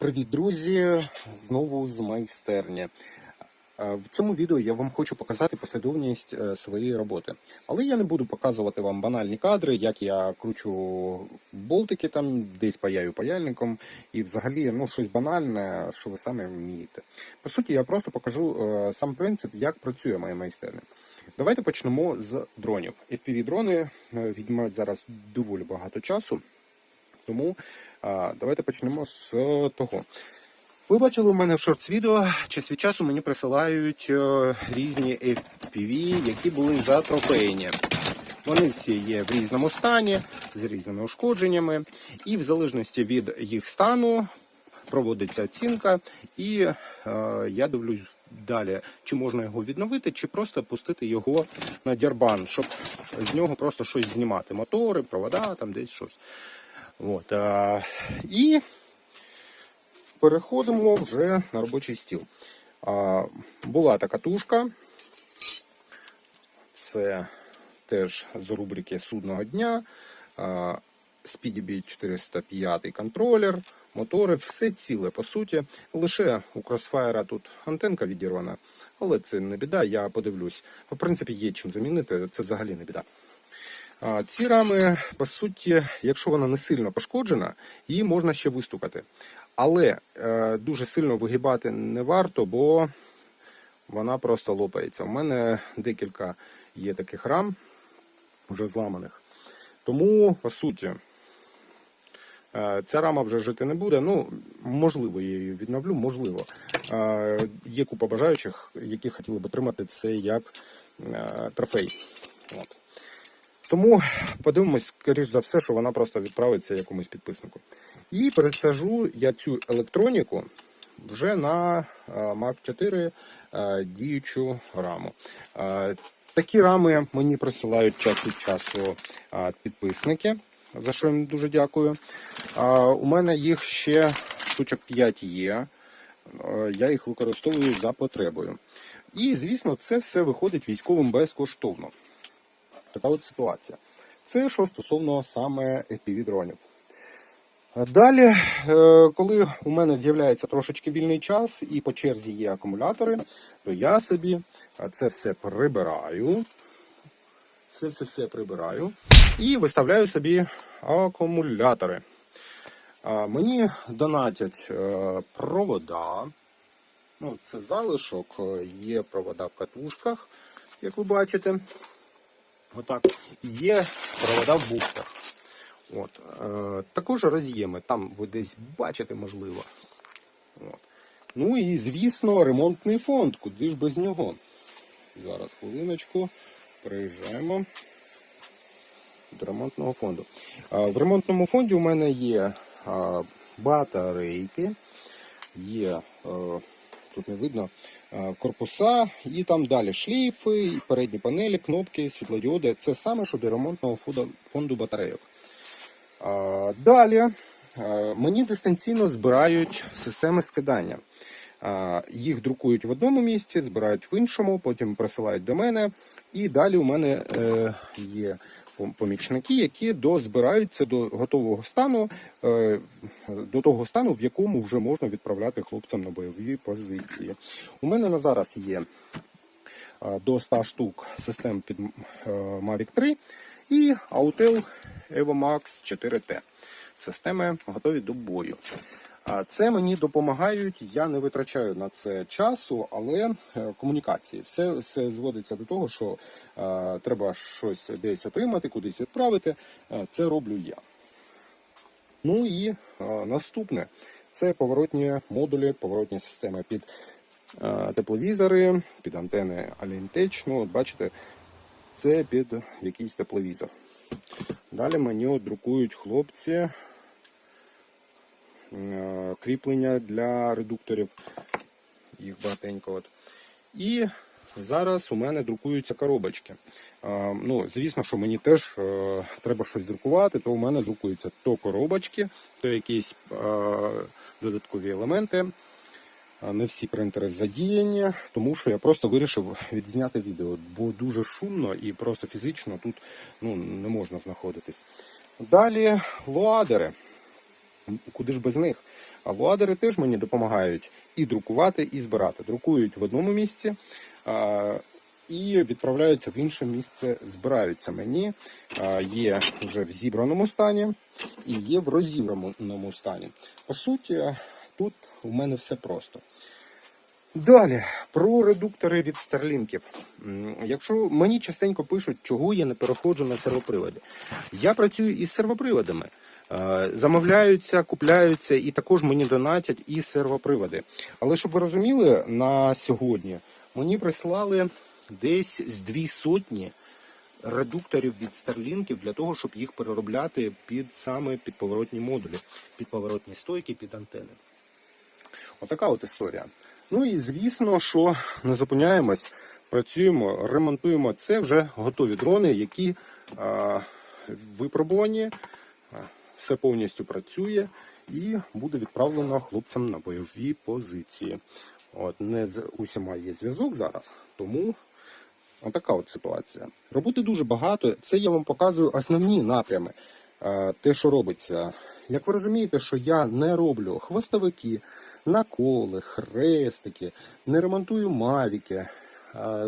Привіт, друзі! Знову з майстерні. Е, В цьому відео я вам хочу показати послідовність е, своєї роботи. Але я не буду показувати вам банальні кадри, як я кручу болтики там, десь паяю паяльником, і взагалі ну, щось банальне, що ви самі вмієте. По суті, я просто покажу е, сам принцип, як працює моя майстерня. Давайте почнемо з дронів. FPV-дрони е, віднімають зараз доволі багато часу. Тому а, давайте почнемо з того. Ви бачили у мене в шортс-відео, час від часу мені присилають е, різні FPV, які були затрофейні. Вони всі є в різному стані, з різними ушкодженнями, і в залежності від їх стану проводиться оцінка, і е, я дивлюсь далі, чи можна його відновити, чи просто пустити його на дярбан, щоб з нього просто щось знімати. Мотори, провода, там десь щось. От, а, і переходимо вже на робочий стіл. А, була така тушка. Це теж з рубрики судного дня. А, Speedybit 405 контролер, мотори, все ціле по суті. Лише у Crossfire тут антенка відірвана, але це не біда, я подивлюсь. В принципі, є чим замінити, це взагалі не біда. Ці рами, по суті, якщо вона не сильно пошкоджена, її можна ще вистукати. Але е, дуже сильно вигибати не варто, бо вона просто лопається. У мене декілька є таких рам, вже зламаних. Тому, по суті, е, ця рама вже жити не буде. Ну, можливо, я її відновлю, можливо. Е, є купа бажаючих, які хотіли б отримати це як трофей. От. Тому подивимось, скоріш за все, що вона просто відправиться якомусь підписнику. І пересажу я цю електроніку вже на е, Mark 4 е, діючу раму. Е, Такі рами мені присилають час від часу підписники, за що їм дуже дякую. У мене їх ще штучок 5 є. Я їх використовую за потребою. І, звісно, це все виходить військовим безкоштовно. Така от ситуація. Це що стосовно саме FPV-дронів. Далі, е, коли у мене з'являється трошечки вільний час і по черзі є акумулятори, то я собі це все прибираю. Це все все прибираю і виставляю собі акумулятори. Мені донатять е, провода. Ну, це залишок, е, є провода в катушках, як ви бачите. Отак. Є провода в бухтах. От. Е, також роз'єми, там ви десь бачите, можливо. От. Ну і, звісно, ремонтний фонд. Куди ж без нього? Зараз хвилиночку. Приїжджаємо до ремонтного фонду. А, в ремонтному фонді у мене є а, батарейки, є, е, тут не видно, е, корпуса і там далі шліфи, передні панелі, кнопки, світлодіоди. Це саме, що до ремонтного фонду, батарейок. Далі е, мені дистанційно збирають системи скидання. Їх друкують в одному місці, збирають в іншому, потім присилають до мене. І далі у мене е, є помічники, які дозбираються до готового стану, е, до того стану, в якому вже можна відправляти хлопцям на бойові позиції. У мене на зараз є е, до 100 штук систем під е, Mavic 3 і Autel EvoMax 4T. Системи готові до бою. Це мені допомагають, я не витрачаю на це часу, але е, комунікації. Все, все зводиться до того, що е, треба щось десь отримати, кудись відправити. Е, це роблю я. Ну і е, наступне це поворотні модулі, поворотні системи під е, тепловізори, під антени Alintech. Ну, от бачите, це під якийсь тепловізор. Далі мені друкують хлопці кріплення для редукторів. Їх багатенько. От. І зараз у мене друкуються коробочки. Е, Ну, звісно, що мені теж е, треба щось друкувати, то у мене друкуються то коробочки, то якісь е, додаткові елементи. Не всі принтери задіяні, тому що я просто вирішив відзняти відео, бо дуже шумно і просто фізично тут ну, не можна знаходитись. Далі луадери. Куди ж без них? А луадери теж мені допомагають і друкувати, і збирати. Друкують в одному місці. А, і відправляються в інше місце, збираються мені. А, Є вже в зібраному стані і є в розібраному стані. По суті, тут у мене все просто. Далі про редуктори від старлінків. Якщо мені частенько пишуть, чого я не переходжу на сервоприводи, я працюю із сервоприводами. Е, Замовляються, купляються і також мені донатять і сервоприводи. Але щоб ви розуміли, на сьогодні мені прислали десь з дві сотні редукторів від старлінків для того, щоб їх переробляти під саме під поворотні модулі, під поворотні стойки, під антени. Отака от історія. Ну і звісно, що не зупиняємось, працюємо, ремонтуємо. Це вже готові дрони, які а, випробувані, все повністю працює і буде відправлено хлопцям на бойові позиції. От не з усіма є зв'язок зараз, тому Отака от ситуація. Роботи дуже багато. Це я вам показую основні напрями. Е, Те, що робиться. Як ви розумієте, що я не роблю хвостовики, наколи, хрестики, не ремонтую мавіки. Е,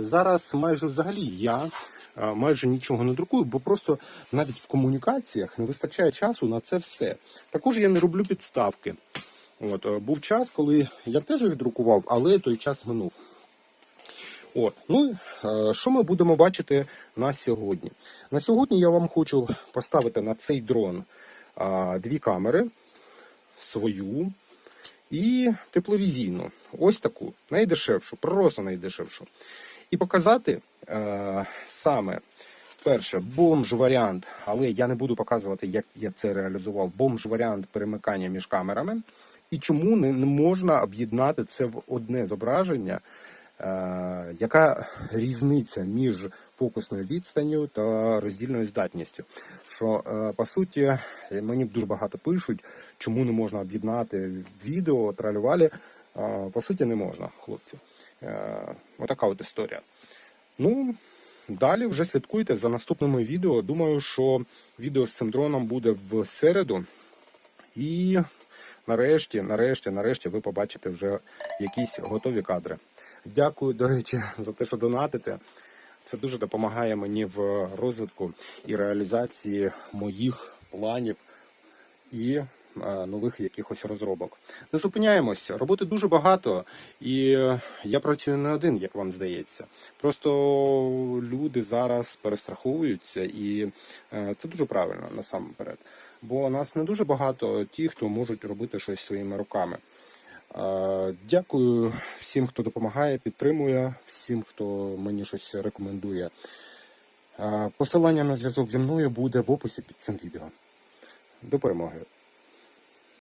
Зараз майже взагалі я майже нічого не друкую, бо просто навіть в комунікаціях не вистачає часу на це все. Також я не роблю підставки. От, е, був час, коли я теж їх друкував, але той час минув. От, ну е, що ми будемо бачити на сьогодні? На сьогодні я вам хочу поставити на цей дрон а, дві камери, свою і тепловізійну. Ось таку, найдешевшу, просто найдешевшу. І показати саме перше бомж варіант, але я не буду показувати, як я це реалізував. Бомж варіант перемикання між камерами. І чому не, можна об'єднати це в одне зображення. Е, яка різниця між фокусною відстанню та роздільною здатністю? Що е, по суті мені дуже багато пишуть, чому не можна об'єднати відео, тралювалі. Е, По суті, не можна, хлопці. Е, Отака от історія. Ну, далі вже слідкуйте за наступними відео. Думаю, що відео з цим дроном буде в середу. І нарешті, нарешті, нарешті ви побачите вже якісь готові кадри. Дякую, до речі, за те, що донатите. Це дуже допомагає мені в розвитку і реалізації моїх планів і нових якихось розробок. Не зупиняємось, роботи дуже багато, і е, я працюю не один, як вам здається. Просто люди зараз перестраховуються, і е, це дуже правильно насамперед. Бо нас не дуже багато ті, хто можуть робити щось своїми руками. Е, Дякую всім, хто допомагає, підтримує, всім, хто мені щось рекомендує. Е, Посилання на зв'язок зі мною буде в описі під цим відео. До перемоги!